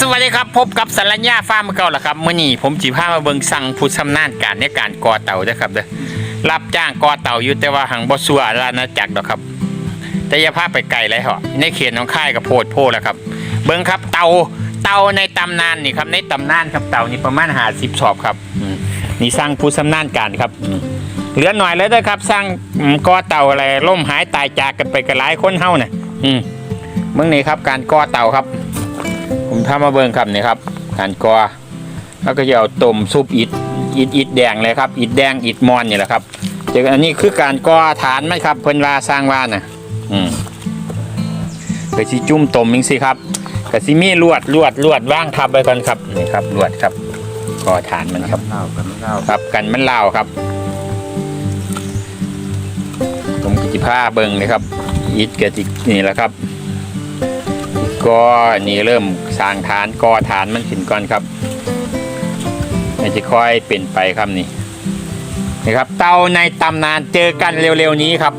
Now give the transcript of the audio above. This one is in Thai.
สวัสดีครับพบกับสัญญาฟาร์มเก่าละครับเมื่อนี้ผมจีพามาเบิงสั่งผู้ชำนาญการในการก่อเต่าเด้อครับเด้อรับจ้างก่อเต่าอยู่แต่ว่าหังบ่สัวอาณาจักรดอกครับ แต่อย่าพาไปไกลเลยเหรอในเขตหนองค่ายกับโพดโพแล้วครับ เบิงครับเต่าเต่าในตำนานนี่ครับในตำนานครับเต่านี่ประมาณหาสิบชอบครับนี่สร้างผู้ชำนาญการครับเหลือหน่อยเลยเด้อครับ สร้างก่อเต่าอะไรล่มหายตายจากกันไปกันหลายคนเฮาน่ะอืมเมื่อนี้ครับการก่อเต่าครับ ผมทำมาเบิ่งครับนี่ครับการกอแล้วก็จะเอาต้มซุปอิดอิดอิดแดงเลยครับ อิดแดงอิดมอนนี่แหละครับเจออันนี้คือการกอฐานไหมครับเพิ่นว่าสร้างว่าน่ะ อืมไปสิจุ่มต้มมิงสิครับกะสิมีลวดลวดลวดว่างทับไปก่อนครับนี่ครับลวดครับกอฐานมันครับเล่ากันเล่าครับกันมันลาวครับ ผมกิจผ้าเบิ่งเลยครับอิดกะจินี่แหละครับ ก็นี่เริ่มสร้างฐานก่อฐานมันขึ้นก่อนครับมันจะค่อยเป็นไปครับนี่นะครับ เตาในตำนานเจอกันเร็วๆนี้ครับ